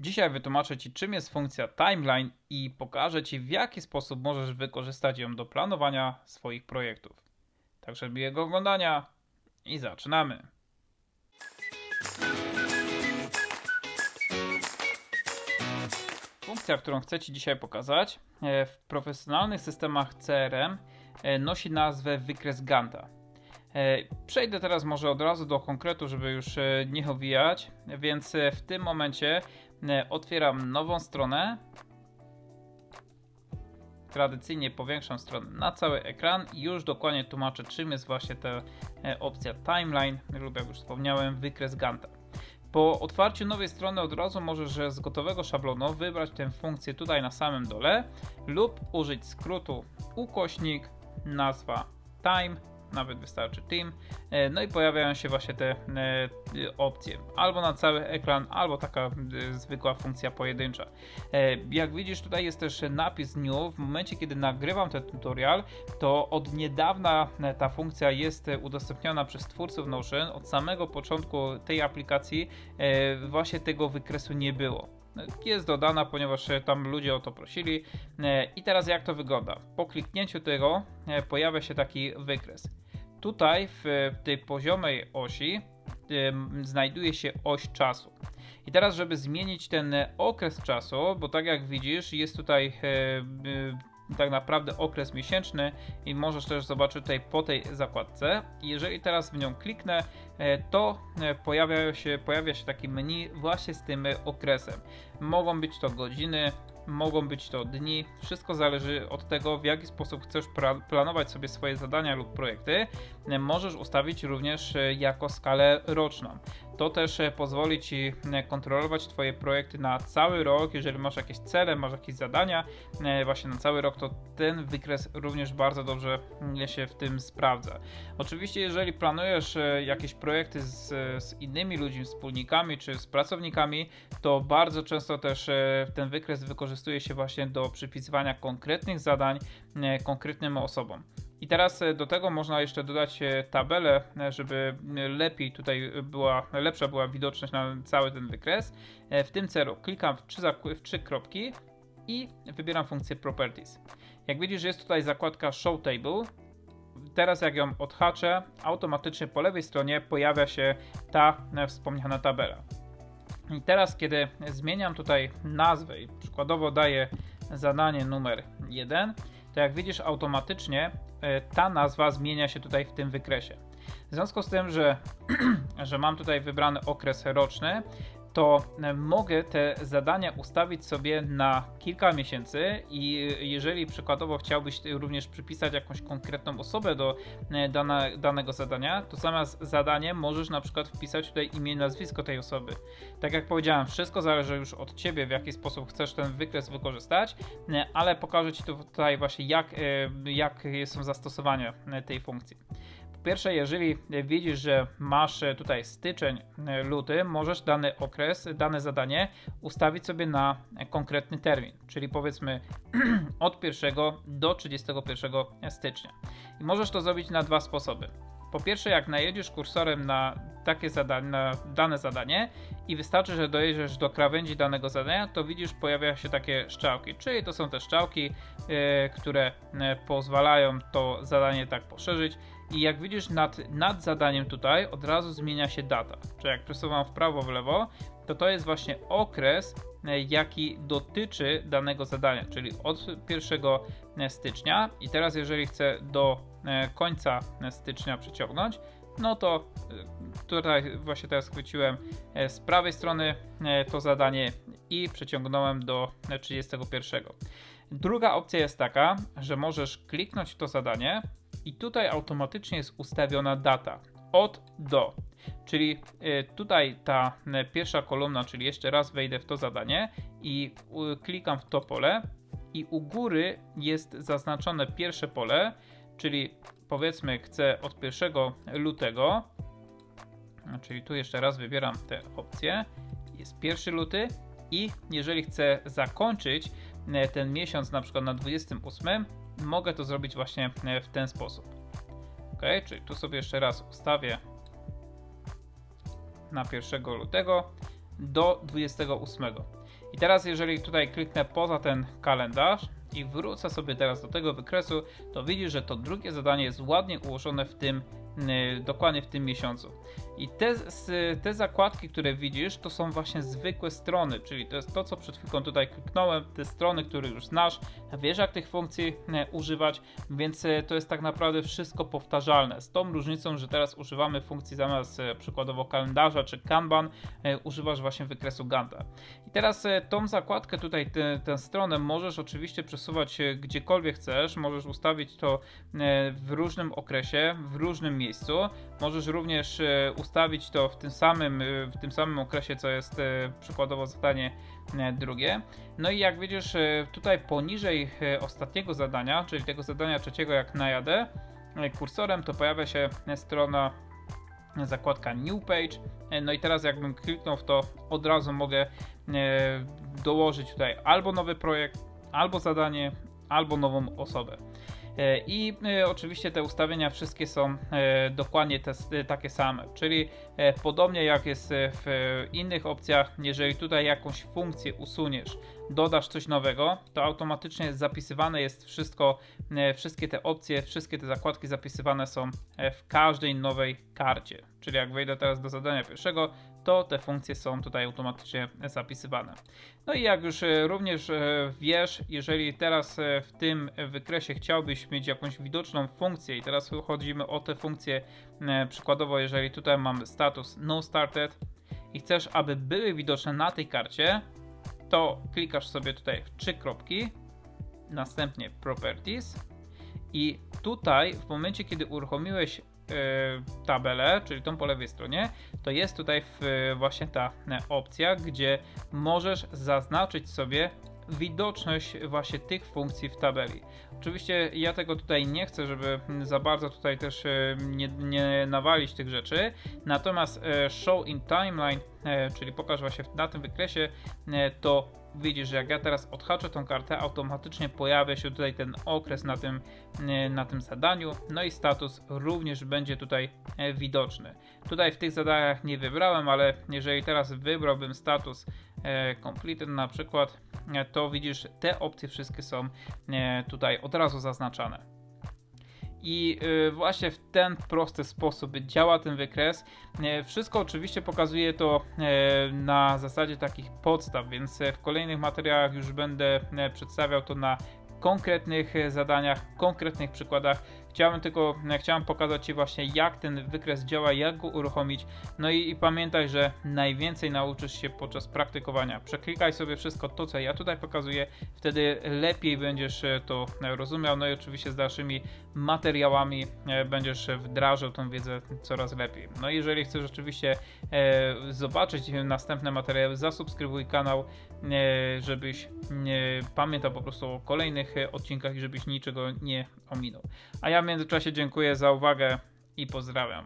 Dzisiaj wytłumaczę Ci, czym jest funkcja timeline i pokażę Ci, w jaki sposób możesz wykorzystać ją do planowania swoich projektów. Także miłego oglądania i zaczynamy. Funkcja, którą chcę Ci dzisiaj pokazać, e, w profesjonalnych systemach CRM e, nosi nazwę wykres Ganta. E, Przejdę teraz może od razu do konkretu, żeby już nie owijać, więc w tym momencie otwieram nową stronę. Tradycyjnie powiększam stronę na cały ekran i już dokładnie tłumaczę, czym jest właśnie ta e, opcja timeline lub jak już wspomniałem, wykres Ganta. Po otwarciu nowej strony od razu możesz z gotowego szablonu wybrać tę funkcję tutaj na samym dole lub użyć skrótu ukośnik nazwa time, nawet wystarczy team, e, no i pojawiają się właśnie te e, opcje albo na cały ekran, albo taka e, zwykła funkcja pojedyncza. E, Jak widzisz tutaj jest też napis new, w momencie kiedy nagrywam ten tutorial, to od niedawna e, ta funkcja jest e, udostępniona przez twórców Notion, od samego początku tej aplikacji e, właśnie tego wykresu nie było. Jest dodana, ponieważ e, tam ludzie o to prosili. E, I teraz jak to wygląda? Po kliknięciu tego e, pojawia się taki wykres. Tutaj w tej poziomej osi znajduje się oś czasu. I teraz, żeby zmienić ten okres czasu, bo tak jak widzisz, jest tutaj tak naprawdę okres miesięczny i możesz też zobaczyć tutaj po tej zakładce. Jeżeli teraz w nią kliknę, e, to e, pojawia się, pojawia się taki menu właśnie z tym okresem. Mogą być to godziny, mogą być to dni, wszystko zależy od tego, w jaki sposób chcesz planować sobie swoje zadania lub projekty. E, Możesz ustawić również jako skalę roczną. To też e, pozwoli Ci e, kontrolować Twoje projekty na cały rok. Jeżeli masz jakieś cele, masz jakieś zadania e, właśnie na cały rok, to ten wykres również bardzo dobrze mm, się w tym sprawdza. Oczywiście, jeżeli planujesz jakieś projekty z, z innymi ludźmi, wspólnikami czy z pracownikami, to bardzo często też ten wykres wykorzystuje się właśnie do przypisywania konkretnych zadań konkretnym osobom. I teraz e, do tego można jeszcze dodać e, tabelę, e, żeby lepiej tutaj była, lepsza była widoczność na cały ten wykres. W tym celu klikam w trzy, w trzy kropki i wybieram funkcję Properties. Jak widzisz, jest tutaj zakładka Show Table. Teraz jak ją odhaczę, automatycznie po lewej stronie pojawia się ta wspomniana tabela. I teraz, kiedy zmieniam tutaj nazwę i przykładowo daję zadanie numer 1, to jak widzisz, automatycznie ta nazwa zmienia się tutaj w tym wykresie. W związku z tym, że, że mam tutaj wybrany okres roczny, to e, mogę te zadania ustawić sobie na kilka miesięcy i jeżeli przykładowo chciałbyś również przypisać jakąś konkretną osobę do e, dane, danego zadania, to zamiast zadanie możesz na przykład wpisać tutaj imię i nazwisko tej osoby. Tak jak powiedziałem, wszystko zależy już od Ciebie, w jaki sposób chcesz ten wykres wykorzystać, e, ale pokażę Ci tu tutaj właśnie jak, e, jak są zastosowania e, tej funkcji. Po pierwsze, jeżeli widzisz, że masz e, tutaj styczeń, e, luty, możesz dany okres, dane zadanie ustawić sobie na konkretny termin, czyli powiedzmy od 1 do 31 stycznia. I możesz to zrobić na dwa sposoby. Po pierwsze, jak najedziesz kursorem na takie zadanie, na dane zadanie i wystarczy, że dojedziesz do krawędzi danego zadania, to widzisz, pojawia się takie strzałki, czyli to są te strzałki, e, które e, pozwalają to zadanie tak poszerzyć. I jak widzisz, nad, nad zadaniem tutaj od razu zmienia się data. Czyli jak przesuwam w prawo, w lewo, to to jest właśnie okres, e, jaki dotyczy danego zadania, czyli od 1 stycznia. I teraz, jeżeli chcę do końca stycznia przeciągnąć, no to e, tutaj właśnie teraz chwyciłem e, z prawej strony e, to zadanie i przeciągnąłem do e, 31. Druga opcja jest taka, że możesz kliknąć w to zadanie i tutaj automatycznie jest ustawiona data od do. Czyli tutaj ta pierwsza kolumna, czyli jeszcze raz wejdę w to zadanie i klikam w to pole i u góry jest zaznaczone pierwsze pole, czyli powiedzmy chcę od 1 lutego, czyli tu jeszcze raz wybieram tę opcję, jest 1 luty i jeżeli chcę zakończyć e, ten miesiąc na przykład na 28, mogę to zrobić właśnie e, w ten sposób. Ok, czyli tu sobie jeszcze raz ustawię na 1 lutego. do 28. I teraz, jeżeli tutaj kliknę poza ten kalendarz i wrócę sobie teraz do tego wykresu, to widzisz, że to drugie zadanie jest ładnie ułożone w tym, yy, dokładnie w tym miesiącu. I te, te zakładki, które widzisz, to są właśnie zwykłe strony, czyli to jest to, co przed chwilą tutaj kliknąłem, te strony, które już znasz, wiesz jak tych funkcji e, używać, więc e, to jest tak naprawdę wszystko powtarzalne. Z tą różnicą, że teraz używamy funkcji zamiast e, przykładowo kalendarza czy Kanban, używasz właśnie wykresu Ganta. I teraz tą zakładkę tutaj, te- tę stronę możesz oczywiście przesuwać gdziekolwiek chcesz, możesz ustawić to w różnym okresie, w różnym miejscu. Możesz również ustawić to w tym samym, w tym samym okresie, co jest przykładowo zadanie drugie. No i jak widzisz, e, tutaj poniżej e, ostatniego zadania, czyli tego zadania trzeciego, jak najadę e, kursorem, to pojawia się e, strona e, zakładka New Page. E, No i teraz jakbym kliknął w to, od razu mogę e, dołożyć tutaj albo nowy projekt, albo zadanie, albo nową osobę. E, I e, oczywiście te ustawienia wszystkie są e, dokładnie te, takie same, czyli podobnie jak jest w innych opcjach, jeżeli tutaj jakąś funkcję usuniesz, dodasz coś nowego, to automatycznie zapisywane jest wszystko, wszystkie te opcje, wszystkie te zakładki zapisywane są w każdej nowej karcie. Czyli jak wejdę teraz do zadania pierwszego, to te funkcje są tutaj automatycznie zapisywane. No i jak już e, również e, wiesz, jeżeli teraz e, w tym wykresie chciałbyś mieć jakąś widoczną funkcję i teraz chodzimy o te funkcje, przykładowo jeżeli tutaj mamy status no started i chcesz, aby były widoczne na tej karcie, to klikasz sobie tutaj w trzy kropki, następnie properties i tutaj w momencie, kiedy uruchomiłeś tabelę, czyli tą po lewej stronie, to jest tutaj właśnie ta e, opcja, gdzie możesz zaznaczyć sobie widoczność właśnie tych funkcji w tabeli. Oczywiście ja tego tutaj nie chcę, żeby za bardzo tutaj też e, nie, nie nawalić tych rzeczy, natomiast e, show in timeline, e, czyli pokaż właśnie na tym wykresie, to widzisz, że jak ja teraz odhaczę tą kartę, automatycznie pojawia się tutaj ten okres na tym, na tym zadaniu, no i status również będzie tutaj widoczny. Tutaj w tych zadaniach nie wybrałem, ale jeżeli teraz wybrałbym status completed na przykład, to widzisz, te opcje wszystkie są tutaj od razu zaznaczane. I y, właśnie w ten prosty sposób działa ten wykres. E, Wszystko oczywiście pokazuje to e, na zasadzie takich podstaw, więc w kolejnych materiałach już będę przedstawiał to na konkretnych zadaniach, konkretnych przykładach. Chciałem tylko, e, chciałem pokazać Ci właśnie jak ten wykres działa, jak go uruchomić. No i, i pamiętaj, że najwięcej nauczysz się podczas praktykowania. Przeklikaj sobie wszystko to, co ja tutaj pokazuję, wtedy lepiej będziesz e, to e, rozumiał. No i oczywiście z dalszymi materiałami będziesz wdrażał tą wiedzę coraz lepiej. No i jeżeli chcesz oczywiście zobaczyć następne materiały, zasubskrybuj kanał, żebyś pamiętał po prostu o kolejnych odcinkach i żebyś niczego nie ominął. A ja międzyczasie dziękuję za uwagę i pozdrawiam.